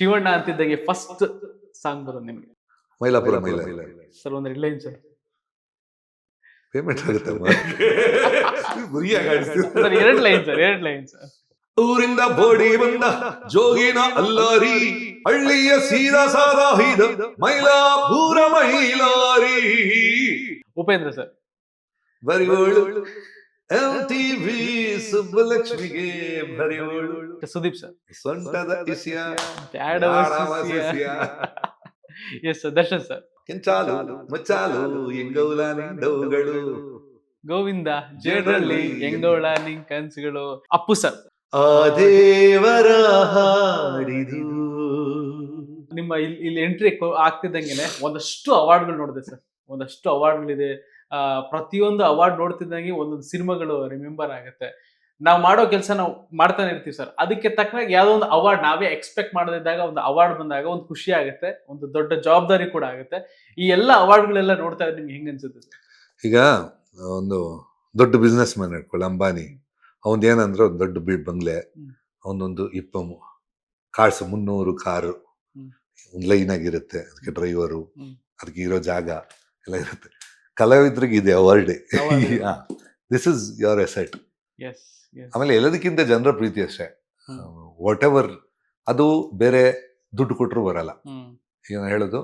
ಶಿವಣ್ಣ ಅಂತಿದ್ದಾಗೆ first song ಬರೋದು ನಿಮಗೆ. ಮೈಲಾಪುರ ಮೈಲ. ಸರ್ ಒಂದು ರಿಲೈನ್ ಸರ್. ಪೇಮೆಂಟ್ ಆಗುತ್ತೆ ಸರ್ ಎರಡು ಲೈನ್ ಸರ್ ಎರಡು ಲೈನ್ ಸರ್. ಊರಿಂದ ಬೋಡಿ ಬಂದ ಜೋಗಿನ ಅಲ್ಲಾರಿ ಹಳ್ಳಿಯ ಸೀದಾ ಸಾದಾ ಹೈದ ಮೈಲಾಪುರ ಮೈಲಾರಿ. ಉಪೇಂದ್ರ ಸರ್. ಬರಿ ಎಂ ಟಿ ವಿ ಸುಬ್ಬಲಕ್ಷ್ಮಿಗೆ ಬರಿವೋಳು ಸುದೀಪ್ ಸರ್. ಸೊಂಟದ ಇಸಿಯ ಬ್ಯಾಡ ಎಸ್ ಸರ್ ದರ್ಶನ್ ಸರ್. ಕೆಂಚಾಲು ಮಚ್ಚಾಲು ಎಂಗೌಲ ನಿಂಡವುಗಳು ಗೋವಿಂದ ಜೇಡ್ರಲ್ಲಿ ಎಂಗೌಳ ನಿಂಗ್ ಕನ್ಸುಗಳು. ಅಪ್ಪು ಸರ್. ಆ ದೇವರ ಹಾಡಿದು. ನಿಮ್ಮ ಇಲ್ಲಿ ಇಲ್ಲಿ ಎಂಟ್ರಿ ಆಗ್ತಿದ್ದಂಗೆನೆ ಒಂದಷ್ಟು ಅವಾರ್ಡ್ಗಳು ನೋಡಿದೆ ಸರ್. ಒಂದಷ್ಟು ಅವಾರ್ಡ್ಗಳಿದೆ ಪ್ರತಿಯೊಂದು ಅವಾರ್ಡ್ ನೋಡ್ತಿದ್ದಂಗೆ ಒಂದೊಂದು ಸಿನಿಮಾಗಳು ರಿಮೆಂಬರ್ ಆಗುತ್ತೆ. ನಾವು ಮಾಡೋ ಕೆಲಸ ನಾವು ಮಾಡ್ತಾನೆ ಇರ್ತೀವಿ ಸರ್ ಅದಕ್ಕೆ ತಕ್ಕನಾಗಿ ಯಾವುದೋ ಒಂದು ಅವಾರ್ಡ್ ನಾವೇ ಎಕ್ಸ್ಪೆಕ್ಟ್ ಮಾಡದಿದ್ದಾಗ ಒಂದು ಅವಾರ್ಡ್ ಬಂದಾಗ ಒಂದು ಖುಷಿ ಆಗುತ್ತೆ ಒಂದು ದೊಡ್ಡ ಜವಾಬ್ದಾರಿ ಕೂಡ ಆಗುತ್ತೆ. ಈ ಎಲ್ಲ ಅವಾರ್ಡ್ಗಳೆಲ್ಲ ನೋಡ್ತಾ ಇದ್ರೆ ನಿಮ್ಗೆ ಹೆಂಗೆ ಅನ್ಸುತ್ತೆ ಈಗ ಒಂದು ದೊಡ್ಡ ಬಿಸ್ನೆಸ್ ಮ್ಯಾನ್ ಇಟ್ಕೊಳ್ಳಿ ಅಂಬಾನಿ. ಅವನ್ ಏನಂದ್ರೆ ಒಂದು ದೊಡ್ಡ ಬಿ ಬಂಗ್ಲೆ. ಅವನೊಂದು ಇಪ್ಪ ಕಾರ್ಸ್ ಮುನ್ನೂರು ಕಾರು. ಒಂದು ಲೈನ್ ಆಗಿರುತ್ತೆ ಅದಕ್ಕೆ ಡ್ರೈವರು. ಅದಕ್ಕೆ ಇರೋ ಜಾಗ ಎಲ್ಲ ಇರುತ್ತೆ. ಕಲಾವಿದ್ರಿಗೆ ಇದೆ award. This is your asset yes yes ಆಮೇಲೆ ಎಲ್ಲದಕ್ಕಿಂತ ಜನರ ಪ್ರೀತಿ ಅಷ್ಟೇ. ವಾಟ್ ಎವರ್ ಅದು ಬೇರೆ ದುಡ್ಡು ಕೊಟ್ಟರು ಬರಲ್ಲ. ಏನು ಹೇಳೋದು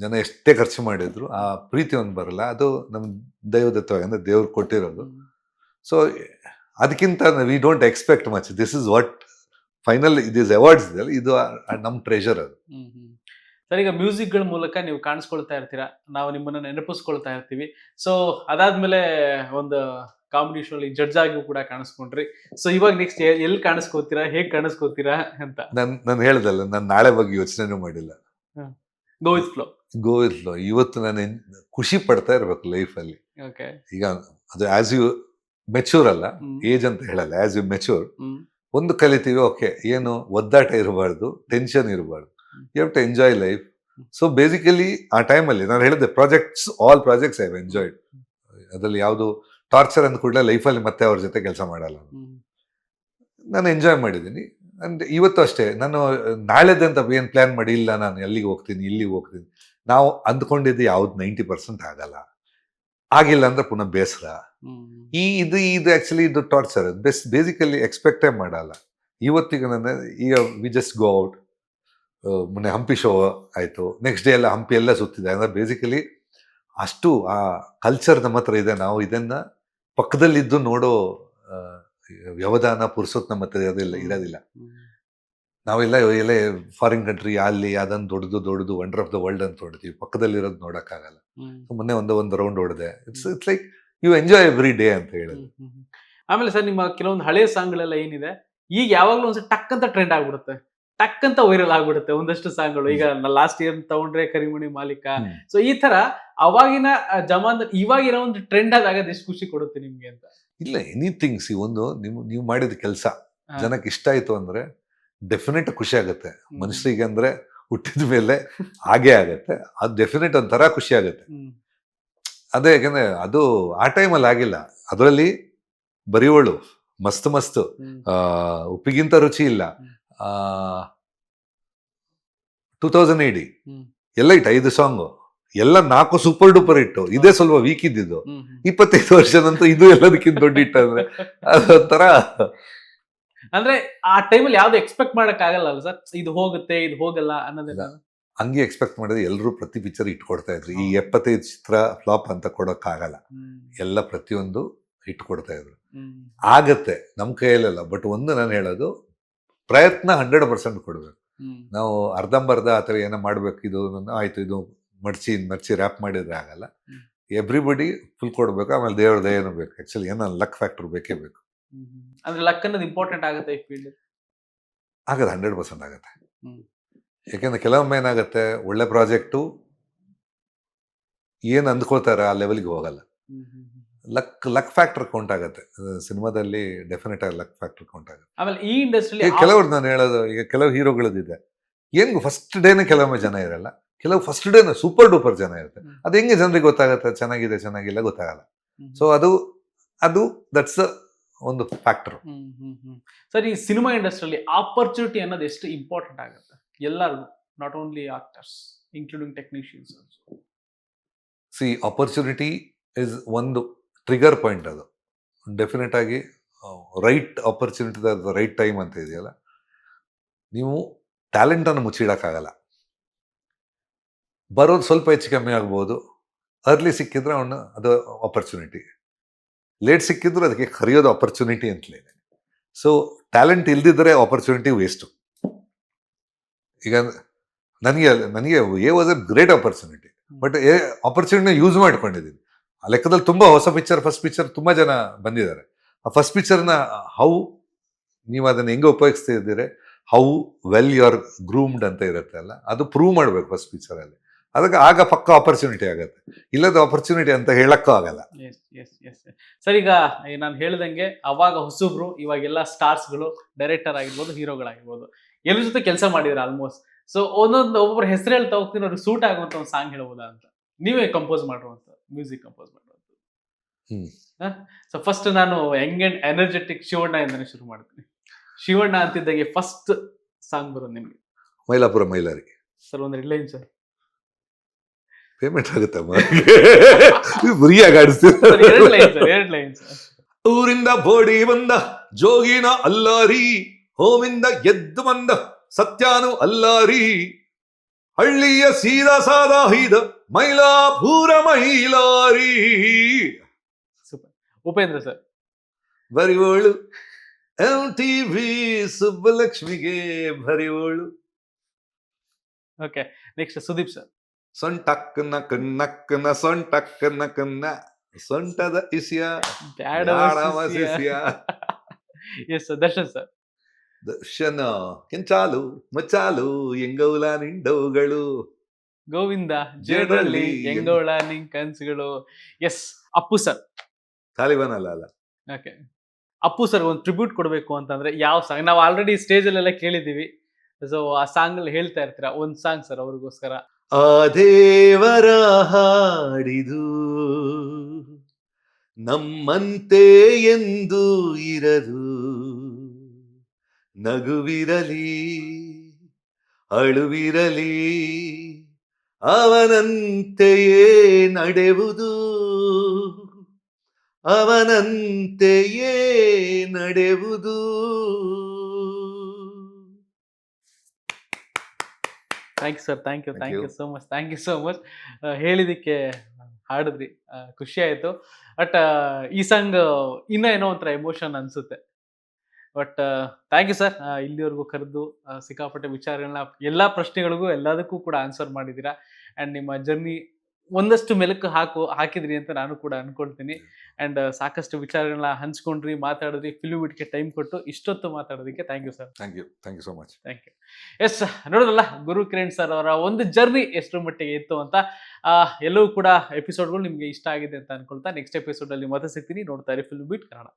ಜನ ಎಷ್ಟೇ ಖರ್ಚು ಮಾಡಿದ್ರು ಆ ಪ್ರೀತಿ ಒಂದು ಬರಲ್ಲ. ಅದು ನಮ್ಮ ದೈವದತ್ವ ಅಂದ್ರೆ ದೇವ್ರು ಕೊಟ್ಟಿರೋದು. ಸೊ ಅದಕ್ಕಿಂತ we don't expect much this is what final this awards ಇದೆಯಲ್ಲ ಇದು ನಮ್ಮ ಟ್ರೆಷರ್ ಅದು. ಸರ್ ಈಗ ಮ್ಯೂಸಿಕ್ಗಳ ಮೂಲಕ ನೀವು ಕಾಣಿಸ್ಕೊಳ್ತಾ ಇರ್ತೀರಾ? ನಾವು ನಿಮ್ಮನ್ನ ನೆನಪಿಸ್ಕೊಳ್ತಾ ಇರ್ತೀವಿ. ಸೊ ಅದಾದ್ಮೇಲೆ ಒಂದು ಕಾಮಿಡಿ ಶೋಲಿ ಜಡ್ಜ್ ಆಗಿ ಕೂಡ ಕಾಣಿಸ್ಕೊಂಡ್ರಿ. ಸೊ ಇವಾಗ ನೆಕ್ಸ್ಟ್ ಎಲ್ಲಿ ಕಾಣಿಸ್ಕೋತೀರಾ? ಹೇಗೆ ಕಾಣಿಸ್ಕೋತೀರಾ ಅಂತ. ನಾನು ನಾನು ಹೇಳ್ದಲ್ಲ ನಾನು ನಾಳೆ ಬಗ್ಗೆ ಯೋಚನೆನೂ ಮಾಡಿಲ್ಲ. Go with flow go flow ಇವತ್ತು ನಾನು ಖುಷಿ ಪಡ್ತಾ ಇರ್ಬೇಕು ಲೈಫಲ್ಲಿ ಓಕೆ ಈಗ ಅದು ಆಸ್ ಯು ಮೆಚೂರ್ ಅಲ್ಲ ಏಜ್ ಅಂತ ಹೇಳಲ್ಲ ಆಸ್ ಯು ಮೆಚೂರ್ ಒಂದು ಕಲಿತೀವಿ ಓಕೆ ಏನು ಒದ್ದಾಟ ಇರಬಾರ್ದು ಟೆನ್ಷನ್ ಇರಬಾರ್ದು. You have to enjoy life so basically ಆ ಟೈಮಲ್ಲಿ ನಾನು ಹೇಳಿದೆ projects all projects I enjoyed ಅದರಲ್ಲಿ ಯಾವುದು ಟಾರ್ಚರ್ ಅಂದ ಕೂಡಲೇ ಲೈಫಲ್ಲಿ ಮತ್ತೆ ಅವ್ರ ಜೊತೆ ಕೆಲಸ ಮಾಡಲ್ಲ ನಾನು. ನಾನು ಎಂಜಾಯ್ ಮಾಡಿದ್ದೀನಿ. ಅಂಡ್ ಇವತ್ತು ಅಷ್ಟೇ ನಾನು ನಾಳೆದಂತ ಏನು ಪ್ಲ್ಯಾನ್ ಮಾಡಿ ಇಲ್ಲ ನಾನು ಎಲ್ಲಿಗೆ ಹೋಗ್ತೀನಿ ಇಲ್ಲಿಗೆ ಹೋಗ್ತೀನಿ ನಾವು ಅಂದ್ಕೊಂಡಿದ್ದು ಯಾವ್ದು ನೈಂಟಿ ಪರ್ಸೆಂಟ್ ಆಗಲ್ಲ. ಆಗಿಲ್ಲ ಅಂದ್ರೆ ಪುನಃ ಬೇಸರ. ಈ ಇದು ಇದು ಆಕ್ಚುಲಿ ಇದು ಟಾರ್ಚರ್ ಬೆಸ್ಟ್ ಬೇಸಿಕಲಿ ಎಕ್ಸ್ಪೆಕ್ಟೇ ಮಾಡಲ್ಲ. ಇವತ್ತಿಗೆ ನನ್ನ ಈಗ ವಿ ಜಸ್ಟ್ ಗೋ ಔಟ್ ಮೊನ್ನೆ ಹಂಪಿ ಶೋ ಆಯಿತು. ನೆಕ್ಸ್ಟ್ ಡೇ ಎಲ್ಲ ಹಂಪಿ ಎಲ್ಲ ಸುತ್ತಿದೆ. ಅಂದ್ರೆ ಬೇಸಿಕಲಿ ಅಷ್ಟು ಆ ಕಲ್ಚರ್ ನಮ್ಮ ಹತ್ರ ಇದೆ. ನಾವು ಇದನ್ನ ಪಕ್ಕದಲ್ಲಿದ್ದು ನೋಡೋ ವ್ಯವಧಾನ ಪುರ್ಸೋತ್ ನಮ್ಮ ಹತ್ರ ಇರೋದಿಲ್ಲ. ಇರೋದಿಲ್ಲ ನಾವೆಲ್ಲ ಎಲ್ಲ ಫಾರಿನ್ ಕಂಟ್ರಿ ಅಲ್ಲಿ ಅದನ್ನು ದೊಡ್ಡದು ದೊಡ್ಡದು ವಂಡರ್ ಆಫ್ ದ ವರ್ಲ್ಡ್ ಅಂತ ನೋಡ್ತೀವಿ ಪಕ್ಕದಲ್ಲಿರೋದು ನೋಡೋಕ್ಕಾಗಲ್ಲ. ಮೊನ್ನೆ ಒಂದು ಒಂದು ರೌಂಡ್ ಹೊಡೆದೆ it's it's like you enjoy every day ಅಂತ ಹೇಳೋದು. ಆಮೇಲೆ ಸರ್ ನಿಮ್ಮ ಕೆಲವೊಂದು ಹಳೆಯ ಸಾಂಗ್ಗಳೆಲ್ಲ ಏನಿದೆ? ಈಗ ಯಾವಾಗಲೂ ಒಂದ್ಸರಿ ಟಕ್ ಅಂತ ಟ್ರೆಂಡ್ ಆಗ್ಬಿಡುತ್ತೆ. ಟಕ್ ಅಂತ ವೈರಲ್ ಆಗ್ಬಿಡುತ್ತೆ ಒಂದಷ್ಟು ಸಾಂಗ್ಗಳು. ಈಗ ಲಾಸ್ಟ್ ಇಯರ್ ತಗೊಂಡ್ರೆ ಕರಿಮಣಿ ಮಾಲೀಕ. ಸೊ ಈ ತರ ಅವಾಗಿನ ಜಮಾನ್ ಇವಾಗಿನ ಒಂದು ಟ್ರೆಂಡ್ ಆದಾಗ ಎಷ್ಟು ಖುಷಿ ಕೊಡುತ್ತೆ ನಿಮ್ಗೆ ಅಂತ? ಇಲ್ಲ ಎನಿಥಿಂಗ್ ಸಿ ಒಂದು ನಿಮ್ ನೀವು ಮಾಡಿದ ಕೆಲಸ. ಜನಕ್ಕೆ ಇಷ್ಟ ಆಯ್ತು ಅಂದ್ರೆ ಡೆಫಿನೆಟ್ ಖುಷಿ ಆಗುತ್ತೆ. ಮನುಷ್ಯರಿಗೆ ಅಂದ್ರೆ ಹುಟ್ಟಿದ ಮೇಲೆ ಹಾಗೆ ಆಗತ್ತೆ. ಅದು ಡೆಫಿನೆಟ್ ಒಂಥರ ಖುಷಿ ಆಗುತ್ತೆ. ಅದೇ ಯಾಕಂದ್ರೆ ಅದು ಆ ಟೈಮಲ್ಲಿ ಆಗಿಲ್ಲ. ಅದರಲ್ಲಿ ಬರೆಯೋಳು ಮಸ್ತ್ ಮಸ್ತ್ ಆ, ಉಪ್ಪಿಗಿಂತ ರುಚಿ ಇಲ್ಲ. ಟೂ ತೌಸಂಡ್ ಏಡಿ ಎಲ್ಲ ಇಟ್ಟು ಐದು ಸಾಂಗು. ಎಲ್ಲ ನಾಲ್ಕು ಸೂಪರ್ ಡೂಪರ್ ಇಟ್ಟು ಇದೇ ಸ್ವಲ್ಪ ವೀಕ್ ಇದ್ದಿದ್ದು. ಇಪ್ಪತ್ತೈದು ವರ್ಷ ನಂತರ ವರ್ಷದಂತೂ ಇದು ಎಲ್ಲದಕ್ಕಿಂತ ದೊಡ್ಡ ಇಟ್ಟು ಅಂದ್ರೆ. ಅದೊಂಥರ ಅಂದ್ರೆ ಆ ಟೈಮಲ್ಲಿ ಯಾವ್ದು ಎಕ್ಸ್ಪೆಕ್ಟ್ ಮಾಡಕ್ ಆಗಲ್ಲ ಅಲ್ಲ ಸರ್? ಇದು ಹೋಗುತ್ತೆ ಇದು ಹೋಗಲ್ಲ ಅನ್ನೋದೆಲ್ಲ ಹಂಗೆ ಎಕ್ಸ್ಪೆಕ್ಟ್ ಮಾಡಿದ್ರೆ ಎಲ್ಲರೂ ಪ್ರತಿ ಪಿಕ್ಚರ್ ಇಟ್ಕೊಡ್ತಾ ಇದ್ರು. ಈ. ಎಪ್ಪತ್ತೈದು ಚಿತ್ರ ಫ್ಲಾಪ್ ಅಂತ ಕೊಡೋಕ್ಕಾಗಲ್ಲ. ಆಗಲ್ಲ ಎಲ್ಲ ಪ್ರತಿಯೊಂದು ಇಟ್ಕೊಡ್ತಾ ಇದ್ರು. ಆಗತ್ತೆ ನಮ್ಮ ಕೈಯಲ್ಲ ಬಟ್ ಒಂದು ನಾನು ಹೇಳೋದು ಪ್ರಯತ್ನ ಹಂಡ್ರೆಡ್ ಪರ್ಸೆಂಟ್ ಕೊಡ್ಬೇಕು. ನಾವು ಅರ್ಧಂಬರ್ಧ ಆ ಥರ ಏನೋ ಮಾಡ್ಬೇಕು ಇದು ಆಯಿತು ಇದು ಮಡ್ಚಿ ಮಡ್ಚಿ ರ್ಯಾಪ್ ಮಾಡಿದ್ರೆ ಆಗಲ್ಲ. ಎವ್ರಿಬಡಿ ಫುಲ್ ಕೊಡ್ಬೇಕು ಆಮೇಲೆ ದೇವ್ರ ದಯನು ಬೇಕು. ಆಕ್ಚುಲಿ ಏನೋ ಲಕ್ ಫ್ಯಾಕ್ಟರ್ ಬೇಕೇ ಬೇಕು. ಅಂದ್ರೆ ಲಕ್ ಅನ್ನೋದು ಇಂಪಾರ್ಟೆಂಟ್ ಆಗುತ್ತೆ ಈ ಫೀಲ್ಡ್ ಆಗತ್ತೆ ಹಂಡ್ರೆಡ್ ಪರ್ಸೆಂಟ್ ಆಗುತ್ತೆ. ಯಾಕೆಂದ್ರೆ ಕೆಲವೊಮ್ಮೆ ಏನಾಗುತ್ತೆ ಒಳ್ಳೆ ಪ್ರಾಜೆಕ್ಟು ಏನು ಅಂದ್ಕೋತಾರೆ ಆ ಲೆವೆಲ್ಗೆ ಹೋಗಲ್ಲ. ಲಕ್ ಲಕ್ ಫ್ಯಾಕ್ಟರ್ ಕೌಂಟ್ ಆಗುತ್ತೆ. ಸಿನಿಮಾದಲ್ಲಿ ಡೆಫಿನೆಟ್ ಆಗಿ ಲಕ್ ಫ್ಯಾಕ್ಟರ್ ಕೌಂಟ್ ಆಗುತ್ತೆ. ಆಮೇಲೆ ಈ ಇಂಡಸ್ಟ್ರಿ ಕೆಲವ್ರು ನಾನು ಹೇಳೋದು ಈಗ ಕೆಲವು ಹೀರೋಗಳದಿದೆ. ಏನು ಫಸ್ಟ್ ಡೇನೇ ಕೆಲವೊಮ್ಮೆ ಜನ ಇರಲ್ಲ. ಕೆಲವು ಫಸ್ಟ್ ಡೇನ ಸೂಪರ್ ಡೂಪರ್ ಜನ ಇರುತ್ತೆ. ಅದು ಹೆಂಗೆ ಜನರಿಗೆ ಗೊತ್ತಾಗುತ್ತೆ? ಚೆನ್ನಾಗಿದೆ ಚೆನ್ನಾಗಿಲ್ಲ ಗೊತ್ತಾಗಲ್ಲ. ಸೊ ಅದು ಅದು ದಟ್ಸ್ ಒಂದು ಫ್ಯಾಕ್ಟರ್ ಸರಿ ಈ ಸಿನಿಮಾ ಇಂಡಸ್ಟ್ರಿಯಲ್ಲಿ ಆಪರ್ಚುನಿಟಿ ಅನ್ನೋದು ಎಷ್ಟು ಇಂಪಾರ್ಟೆಂಟ್ ಆಗುತ್ತೆ? ಎಲ್ಲರಿಗೂ not only actors including technicians see opportunity is ಒಂದು. ಟ್ರಿಗರ್ ಪಾಯಿಂಟ್ ಅದು. ಡೆಫಿನೆಟ್ ಆಗಿ ರೈಟ್ ಆಪರ್ಚುನಿಟಿ ರೈಟ್ ಟೈಮ್ ಅಂತ ಇದೆಯಲ್ಲ? ನೀವು ಟ್ಯಾಲೆಂಟನ್ನು ಮುಚ್ಚಿಡೋಕ್ಕಾಗಲ್ಲ. ಬರೋದು ಸ್ವಲ್ಪ ಹೆಚ್ಚು ಕಮ್ಮಿ ಆಗ್ಬೋದು. ಅರ್ಲಿ ಸಿಕ್ಕಿದ್ರೆ ಅವನು ಅದು ಆಪರ್ಚುನಿಟಿ ಲೇಟ್ ಸಿಕ್ಕಿದ್ರು ಅದಕ್ಕೆ ಕರೆಯೋದು ಆಪರ್ಚುನಿಟಿ ಅಂತಲೇ. ಸೊ ಟ್ಯಾಲೆಂಟ್ ಇಲ್ದಿದ್ದರೆ ಆಪರ್ಚುನಿಟಿ ವೇಸ್ಟು ಈಗ ನನಗೆ ನನಗೆ a was a great opportunity but ಆಪರ್ಚುನಿಟಿನ use ಮಾಡ್ಕೊಂಡಿದ್ದೀನಿ. ಆ ಲೆಕ್ಕದಲ್ಲಿ ತುಂಬಾ ಹೊಸ ಪಿಕ್ಚರ್ ಫಸ್ಟ್ ಪಿಕ್ಚರ್ ತುಂಬಾ ಜನ ಬಂದಿದ್ದಾರೆ. ಆ ಫಸ್ಟ್ ಪಿಕ್ಚರ್ನ ಹೌ ನೀವು ಅದನ್ನು ಹೆಂಗೆ ಉಪಯೋಗಿಸ್ತಾ ಇದ್ದೀರಿ how well you are groomed ಅಂತ ಇರುತ್ತೆ ಅಲ್ಲ, ಅದು ಪ್ರೂವ್ ಮಾಡಬೇಕು ಫಸ್ಟ್ ಪಿಕ್ಚರ್ ಅಲ್ಲಿ. ಅದಕ್ಕೆ ಆಗ ಪಕ್ಕ ಆಪರ್ಚುನಿಟಿ ಆಗುತ್ತೆ. ಇಲ್ಲದ ಆಪರ್ಚುನಿಟಿ ಅಂತ ಹೇಳಕ್ಕೂ ಆಗಲ್ಲ. ಸರ್, ಈಗ ನಾನು ಹೇಳ್ದಂಗೆ ಅವಾಗ ಹೊಸಬ್ರು, ಇವಾಗೆಲ್ಲ ಸ್ಟಾರ್ಸ್ಗಳು ಡೈರೆಕ್ಟರ್ ಆಗಿರ್ಬೋದು ಹೀರೋಗಳಾಗಿರ್ಬೋದು ಎಲ್ಲರ ಜೊತೆ ಕೆಲಸ ಮಾಡಿದ್ರೆ ಆಲ್ಮೋಸ್ಟ್ ಸೊ ಒಂದೊಂದು ಒಬ್ಬೊಬ್ರು ಹೆಸರು ಹೇಳ್ತಾ ಹೋಗ್ತೀನಿ, ಅವ್ರಿಗೆ ಸೂಟ್ ಆಗುವಂತ ಒಂದು ಸಾಂಗ್ ಹೇಳ್ಬೋದಾ ಅಂತ. ನೀವೇ ಕಂಪೋಸ್ ಮಾಡುವಂತ ಮ್ಯೂಸಿಕ್ ಕಂಪೋಸ್ ಮಾಡುವಂತ ಹ್ಮ್. ಸೊ ಫಸ್ಟ್ ನಾನು ಯಂಗ್ ಅಂಡ್ ಎನರ್ಜೆಟಿಕ್ ಶಿವಣ್ಣ ಇಂದನೇ ಶುರು ಮಾಡ್ತೀನಿ. ಶಿವಣ್ಣ ಅಂತಿದ್ದಾಗೆ ಫಸ್ಟ್ ಸಾಂಗ್ ಬರೋದು ನಿಮ್ಗೆ. ಮೈಲಾಪುರ ಮೈಲಾರಿ. ಸರ್ ಒಂದು ಲೈನ್ ಸರ್ ಪೇಮೆಂಟ್ ಆಗುತ್ತಮ್ಮ? ಫ್ರೀಯಾಗಿ ಲೈನ್ ಸರ್ ಊರಿಂದ ಬೋಡಿ ಬಂದ ಜೋಗಿನ ಅಲ್ಲಾರಿ ಹೋಮಿಂದ ಎದ್ದು ಬಂದ ಸತ್ಯಾನು ಅಲ್ಲಾರಿ. ಹಳ್ಳಿಯ ಸೀದಾ ಸಾದಾ ಹೈದ ಮೈಲಾಪುರ ಮೈಲಾರಿ. ಸೂಪರ್. ಉಪೇಂದ್ರ ಸರ್. ಬರಿವೋಳು ಎಂ ಟಿ ವಿ ಸುಬ್ಬಲಕ್ಷ್ಮಿಗೆ ಬರಿವೋಳು ಓಕೆ ನೆಕ್ಸ್ಟ್ ಸುದೀಪ್ ಸರ್. ಸೊಂಟಕ್ಕನ ಕಣ್ಣಕ್ಕನ ಸೊಂಟಕ್ಕನ ಕನ್ನ ಸೊಂಟದ ಇಸಿಯ ಬ್ಯಾಡ. Yes Darshan sir. ದರ್ಶನ. ಕೆಂಚಾಲು ಮಚಾಲು ಎಂಗೌಲ ನಿಂಡೋಗಳು. ಗೋವಿಂದ ಜೇಡರಲ್ಲಿ ಎಂಗೌಳ ನಿಂಗ್ ಕನ್ಸುಗಳು. ಎಸ್ ಅಪ್ಪು ಸರ್ ತಾಲಿಬಾನ್ ಅಲ್ಲ ಅಲ್ಲ. ಓಕೆ ಅಪ್ಪು ಸರ್ ಒಂದು ಟ್ರಿಬ್ಯೂಟ್ ಕೊಡಬೇಕು ಅಂತಂದ್ರೆ ಯಾವ ಸಾಂಗ್ ನಾವು ಆಲ್ರೆಡಿ ಸ್ಟೇಜ್ ಅಲ್ಲೆಲ್ಲ ಕೇಳಿದೀವಿ ಸೊ ಆ ಸಾಂಗ್ ಅಲ್ಲಿ ಹೇಳ್ತಾ ಇರ್ತೀರಾ? ಒಂದ್ ಸಾಂಗ್ ಸರ್ ಅವ್ರಿಗೋಸ್ಕರ. ಆ ದೇವರ ಹಾಡಿದು ನಮ್ಮಂತೆ ಎಂದು ಇರದು. ನಗುವಿರಲಿ ಅಳುವಿರಲಿ ಅವನಂತೆಯೇ ನಡೆವುದು. ಅವನಂತೆಯೇ ನಡೆವುದು. Thank you sir thank you thank you. So much thank you so much ಹೇಳಿದಕ್ಕೆ ಹಾಡಿದ್ರಿ. ಖುಷಿ ಆಯಿತು. ಬಟ್ ಈ ಸಾಂಗ್ ಇನ್ನೂ ಏನೋ ಒಂಥರ ಎಮೋಷನ್ ಅನ್ಸುತ್ತೆ. ಬಟ್ ಥ್ಯಾಂಕ್ ಯು ಸರ್ ಇಲ್ಲಿವರೆಗೂ ಕರೆದು ಸಿಕ್ಕಾಪಟ್ಟೆ ವಿಚಾರಗಳನ್ನ ಎಲ್ಲ ಪ್ರಶ್ನೆಗಳಿಗೂ ಎಲ್ಲದಕ್ಕೂ ಕೂಡ ಆನ್ಸರ್ ಮಾಡಿದ್ದೀರಾ? ಆ್ಯಂಡ್ ನಿಮ್ಮ ಜರ್ನಿ ಒಂದಷ್ಟು ಮೆಲುಕು ಹಾಕು ಹಾಕಿದ್ರಿ ಅಂತ ನಾನು ಕೂಡ ಅನ್ಕೊಳ್ತೀನಿ. ಆ್ಯಂಡ್ ಸಾಕಷ್ಟು ವಿಚಾರಗಳನ್ನ ಹಂಚ್ಕೊಂಡ್ರಿ ಮಾತಾಡಿದ್ರಿ ಫಿಲ್ಮ್ ಇಟ್ಗೆ ಟೈಮ್ ಕೊಟ್ಟು ಇಷ್ಟೊತ್ತು ಮಾತಾಡೋದಕ್ಕೆ thank you sir thank you thank you so much thank you yes ನೋಡೋದಲ್ಲ Guru Kiran sir ಅವರ ಒಂದು ಜರ್ನಿ ಎಷ್ಟರ ಮಟ್ಟಿಗೆ ಇತ್ತು ಅಂತ ಎಲ್ಲವೂ ಕೂಡ ಎಪಿಸೋಡ್ಗಳು ನಿಮಗೆ ಇಷ್ಟ ಆಗಿದೆ ಅಂತ ಅನ್ಕೊಳ್ತಾ ನೆಕ್ಸ್ಟ್ ಎಪಿಸೋಡಲ್ಲಿ ಮತ್ತೆ ಸಿಗ್ತೀನಿ. ನೋಡ್ತಾ ಇರಿ ಫಿಲ್ಮ್ ಬಿಟ್ ಕನ್ನಡ